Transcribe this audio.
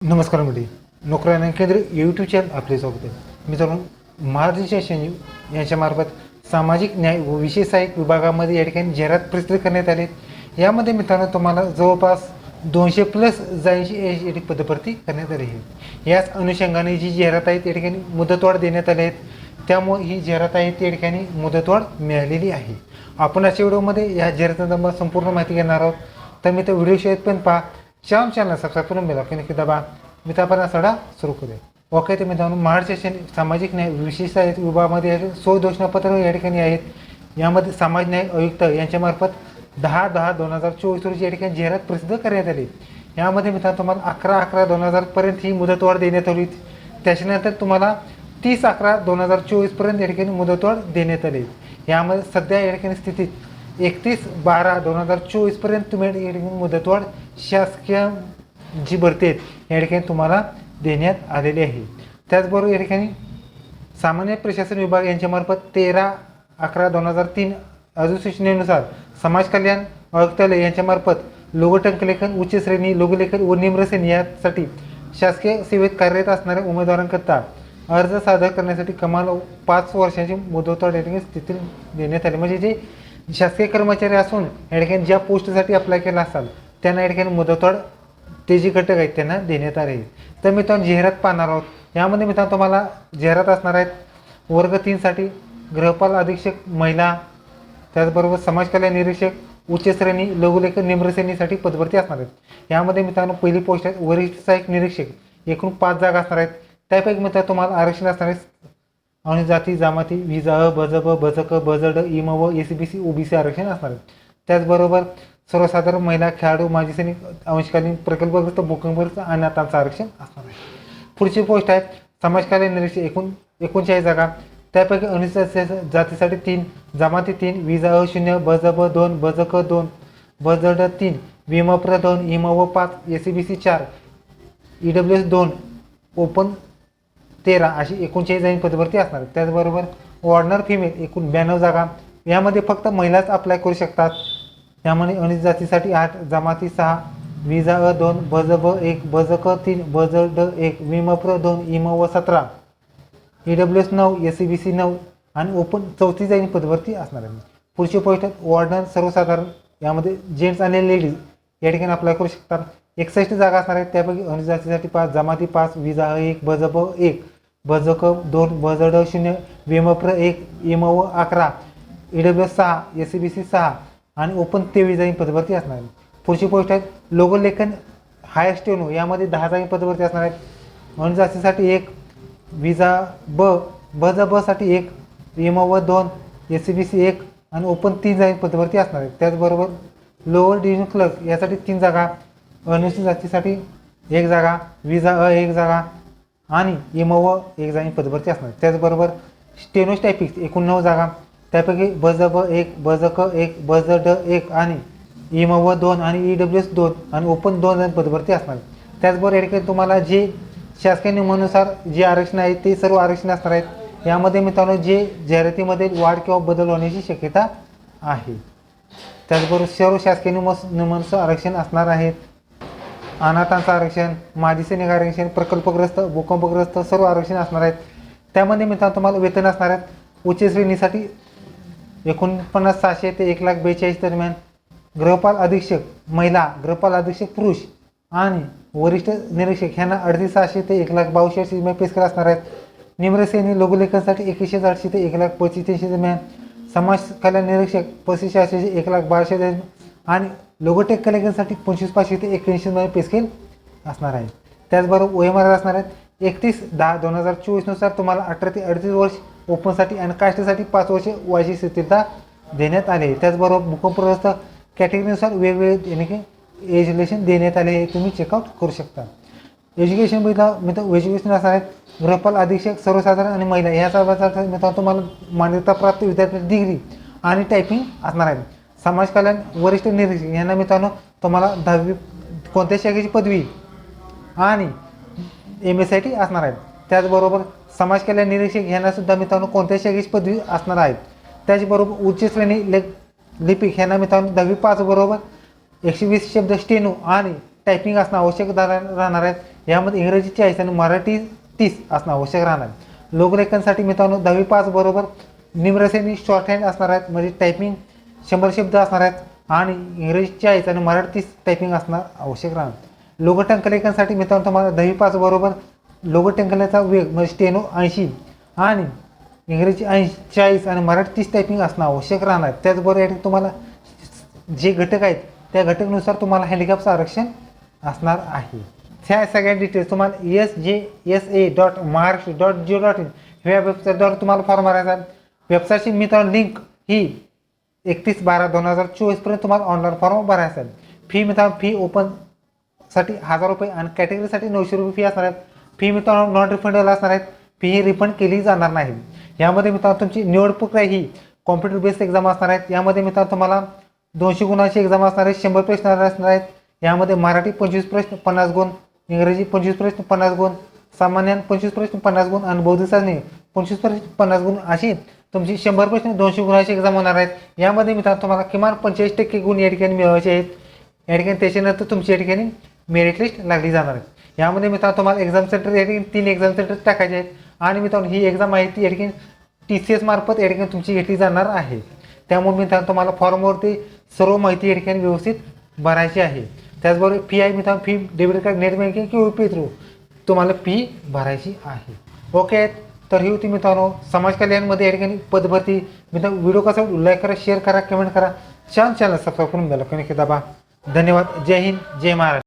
नमस्कार मंडळी. नोकऱ्या केंद्र यूट्यूब चॅनल आपले स्वागत आहे. मित्रांनो महाराष्ट्र संजीव यांच्यामार्फत सामाजिक न्याय व विशेष सहाय्यक विभागामध्ये या ठिकाणी जाहिरात प्रसिद्ध करण्यात आले यामध्ये मित्रांनो तुम्हाला जवळपास दोनशे प्लस जायची या ठिकाणी पदभरती करण्यात आली आहे. याच अनुषंगाने जी जाहिरात आहे त्या ठिकाणी मुदतवाढ देण्यात आली आहेत त्यामुळे ही जाहिरात आहे त्या ठिकाणी मुदतवाढ मिळालेली आहे. आपण अशा व्हिडिओमध्ये या जाहिरातींबद्दल संपूर्ण माहिती घेणार आहोत. तर मी तर व्हिडिओ शेत पण पहा. श्याम चॅनल सबस्क्राईब करून बेल की दाबा दबा. मी त्यापर्यंत सडा सुरू करूया ओके ते मित्रांनो महाराष्ट्र शासन सामाजिक न्याय विशेष आहेत विभागामध्ये आहे या ठिकाणी आहेत. यामध्ये समाज न्याय आयुक्त यांच्यामार्फत दहा दहा दोन हजार चोवीस रोजी या ठिकाणी जाहिरात प्रसिद्ध करण्यात आली. यामध्ये मित्रांनो तुम्हाला अकरा अकरा दोन हजारपर्यंत ही मुदतवाढ देण्यात आली. त्याच्यानंतर तुम्हाला तीस अकरा दोन हजार चोवीसपर्यंत या ठिकाणी मुदतवाढ देण्यात आली. यामध्ये सध्या या ठिकाणी स्थितीत एकतीस बारा दोन हजार चोवीसपर्यंत तुम्ही या ठिकाणी मुदतवाढ शासकीय जी भरती आहेत या ठिकाणी तुम्हाला देण्यात आलेली आहे. त्याचबरोबर या ठिकाणी सामान्य प्रशासन विभाग यांच्यामार्फत तेरा अकरा दोन हजार तीन अधिसूचनेनुसार समाज कल्याण आयुक्तालय यांच्यामार्फत लोकटंकलेखन उच्च श्रेणी लोकलेखन व निम्रसेन यासाठी शासकीय सेवेत कार्यरत असणाऱ्या उमेदवारांकरता अर्ज सादर करण्यासाठी कमाल पाच वर्षांची मुदतवाढ या ठिकाणी स्थिती देण्यात आली. म्हणजे जे शासकीय कर्मचारी असून या ठिकाणी ज्या पोस्टसाठी अप्लाय केला असाल त्यांना या ठिकाणी मुदतवाढ ते जी घटक आहेत त्यांना देण्यात आले. आहे तर मित्रांनो जाहिरात पाहणार आहोत. यामध्ये मित्रांनो तुम्हाला जाहिरात असणार आहेत. वर्ग तीनसाठी गृहपाल अधीक्षक महिला त्याचबरोबर समाज कल्याण निरीक्षक उच्च श्रेणी लघुलेखन निम्र पदभरती असणार आहेत. यामध्ये मित्रांनो पहिली पोस्ट आहे. वरिष्ठ सहाय्यक निरीक्षक एकूण पाच जागा असणार आहेत. त्यापैकी मित्रांनो तुम्हाला आरक्षण असणार आहे. अनुजाती जमाती विजा अ बज ब बज क इम व एस बी सी ओबीसी आरक्षण असणार आहे त्याचबरोबर सर्वसाधारण महिला खेळाडू माजी सैनिक अंशकालीन प्रकल्पग्रस्त भूकंपग्रस्त अनाथांचं आरक्षण असणार आहे. पुढची पोस्ट आहे समाजकालीन निरीक्षक एकूण एकोणचाळीस जागा. त्यापैकी अनुसूचित जातीसाठी तीन जमाती तीन विजा अ शून्य बज ब दोन बजक दोन बजड तीन विमप्र दोन इम व पाच एस सी बी सी चार ई डब्ल्यू एस दोन ओपन तेरा अशी एकोणचाळीस जागी पदभरती असणार. त्याचबरोबर वॉर्नर फिमेल एकूण ब्याण्णव जागा. यामध्ये फक्त महिलाच अप्लाय करू शकतात. यामध्ये अनिज जातीसाठी आठ जमाती सहा विजा अ दोन बज ब एक बज क तीन बज ड एक विमप्र दोन इम व सतरा. ई डब्ल्यू एस नऊ एस सी बी सी नऊ आणि ओपन चौथी जागी पदभरती असणार आहे. पुढची पोस्ट वॉर्डनर सर्वसाधारण. यामध्ये जेंट्स आणि लेडीज या ठिकाणी अप्लाय करू शकतात. एकसष्ट जागा असणार आहेत त्यापैकी अनुसूचितसाठी पाच जमाती पाच विजा एक बजप एक बजक दोन बजड शून्य वेमप्र एक एम व अकरा ई डब्ल्यू सहा एस सी बी सी सहा आणि ओपन तेवीस जागी पदभरती असणार आहे पुढची पोस्ट आहेत लोगोलेखन हायस्ट स्टेनो यामध्ये दहा जागी पदभरती असणार आहेत. अनुसूचितसाठी एक विजा ब बज बसाठी एक एम व दोन एस सी बी सी एक आणि ओपन तीन जागी पदभरती असणार आहेत. त्याचबरोबर लोअर डिव्हिजन क्लर्क यासाठी तीन जागा अनुसूचित जातीसाठी एक जागा विजा अ एक जागा आणि इम व एक जागी पदभरती असणार. त्याचबरोबर स्टेनोस्टॅपिक्स एकूण नऊ जागा. त्यापैकी बज ब एक बज क एक बज ड एक आणि इम व दोन आणि ई डब्ल्यू एस दोन आणि ओपन दोन जागी पदभरती असणार. त्याचबरोबर याठिकाणी तुम्हाला जे शासकीय नियमानुसार जे आरक्षण आहे ते सर्व आरक्षण असणार आहेत. यामध्ये मित्रांनो जे जाहिरातीमध्ये वाढ किंवा बदल होण्याची शक्यता आहे. त्याचबरोबर सर्व शासकीय नियम नियमानुसार आरक्षण असणार आहेत. अनाथांचं आरक्षण माजी सैनिक आरक्षण प्रकल्पग्रस्त भूकंपग्रस्त सर्व आरक्षण असणार आहेत. त्यामध्ये मित्रांनो तुम्हाला वेतन असणार आहेत. उच्च श्रेणीसाठी एकोणपन्नास सहाशे ते एक लाख बेचाळीस दरम्यान गृहपाल अधीक्षक महिला गृहपाल अधीक्षक पुरुष आणि वरिष्ठ निरीक्षक ह्यांना अडतीस सहाशे ते एक लाख बावीसशे पेस्कर असणार आहेत. निम्रसेनी लघुलेखनसाठी एकवीसशे आठशे ते एक लाख पस्तीसशे दरम्यान समाज कल्याण निरीक्षक पस्तीसशे आठशे एक लाख बाराशे दरम्यान आणि लोगोटेक कलेक्शनसाठी पंचवीस पाचशे ते एकोणीसशे पे स्केल असणार आहे. त्याचबरोबर ओएमआर असणार आहेत. एकतीस दहा दोन हजार चोवीसनुसार तुम्हाला अठरा ते अडतीस वर्ष ओपनसाठी आणि कास्टसाठी पाच वर्षे वयाची स्थिरता देण्यात आली आहे. त्याचबरोबर भूकंपग्रस्त कॅटेगरीनुसार वेगवेगळे याने की एज्युकेशन देण्यात आले हे तुम्ही चेकआउट करू शकता. एज्युकेशन मित्र मित्र एज्युकेशन असणार आहेत. गृहपाल अधीक्षक सर्वसाधारण आणि महिला. याचा मित्रांनो तुम्हाला मान्यताप्राप्त विद्यापीठ डिग्री आणि टायपिंग असणार आहे. समाज कल्याण वरिष्ठ निरीक्षक यांना मित्रांनो तुम्हाला दहावी कोणत्या शाखेची पदवी आणि एम एस आय टी असणार आहेत. त्याचबरोबर समाज कल्याण निरीक्षक यांना सुद्धा मित्रांनो कोणत्या शाखेची पदवी असणार आहेत. त्याचबरोबर उच्च श्रेणी ले लिपिक ह्यांना मित्रांनो दहावी पाच बरोबर एकशे वीस शब्द स्टेनो आणि टायपिंग असणं आवश्यक राहणार आहेत. यामध्ये इंग्रजी चाळीस आणि मराठी तीस असणं आवश्यक राहणार आहे. लोकलेखनसाठी मित्रांनो दहावी पाच बरोबर निम्रसेनी शॉर्ट हँड असणार आहेत. म्हणजे टायपिंग शंभर शब्द असणार आहेत. आणि इंग्रजी चाळीस आणि मराठीच टायपिंग असणार आवश्यक राहणार. लोकटंकलेखनसाठी मित्रांनो तुम्हाला दहावी पाच बरोबर लोकटंकलेचा वेग म्हणजे स्टेनो ऐंशी. आणि इंग्रजी ऐंशी चाळीस आणि मराठी टायपिंग असणं आवश्यक राहणार. त्याचबरोबर या ठिकाणी तुम्हाला जे घटक आहेत त्या घटकनुसार तुम्हाला हँडिकॅपचं आरक्षण असणार आहे. ह्या सगळ्या डिटेल्स तुम्हाला S J S A dot Maharashtra dot gov dot in ह्या वेबसाईटद्वारे तुम्हाला फॉर्म भरायचा वेबसाईटची मित्रांनो लिंक ही एकतीस बारा दोन हजार चोवीसपर्यंत तुम्हाला ऑनलाईन फॉर्म भरायचा आहे फी मित्रांनो फी ओपनसाठी हजार रुपये आणि कॅटेगरीसाठी नऊशे रुपये फी असणार आहेत. फी मित्रांनो नॉन रिफंडेबल असणार आहेत. फी ही रिफंड केली जाणार नाही. यामध्ये मित्रांनो तुमची निवड प्रक्रिया ही कॉम्प्युटर बेस्ड एक्झाम असणार आहेत. यामध्ये मित्रांनो तुम्हाला दोनशे गुणांची एक्झाम असणार आहे शंभर प्रश्न असणार आहेत. यामध्ये मराठी पंचवीस प्रश्न पन्नास गुण इंग्रजी पंचवीस प्रश्न पन्नास गुण सामान्य पंचवीस प्रश्न पन्नास गुण आणि बौद्धिक चाचणी पंचवीस प्रश्न पन्नास गुण अशी तुमची शंभर प्रश्न दोनशे गुणाची एक्झाम होणार आहेत. यामध्ये मित्रांनो तुम्हाला किमान पंचेचाळीस टक्के गुण या ठिकाणी मिळवायचे आहेत. या ठिकाणी त्याच्यानंतर तुमची या ठिकाणी मेरिट लिस्ट लागली जाणार आहे. यामध्ये मित्रांनो तुम्हाला एक्झाम सेंटर या ठिकाणी तीन एक्झाम सेंटर टाकायचे आहेत. आणि मित्रांनो ही एक्झाम आहे ती या ठिकाणी टी सी एस मार्फत या ठिकाणी तुमची घेतली जाणार आहे. त्यामुळे मित्रांनो तुम्हाला फॉर्मवरती सर्व माहिती या ठिकाणी व्यवस्थित भरायची आहे. त्याचबरोबर फी आहे मित्रांनो fee debit card net banking किंवा यू पी थ्रू तुम्हाला फी भरायची आहे. ओके तर ही होती मित्रांनो समाज कल्याणमध्ये या ठिकाणी पदभरती. मित्रांनो व्हिडिओ कसा लाईक करा शेअर करा कमेंट करा. छान चॅनल सबस्क्राईब करून द्या लोकांनी. दाबा. धन्यवाद. जय हिंद जय महाराष्ट्र.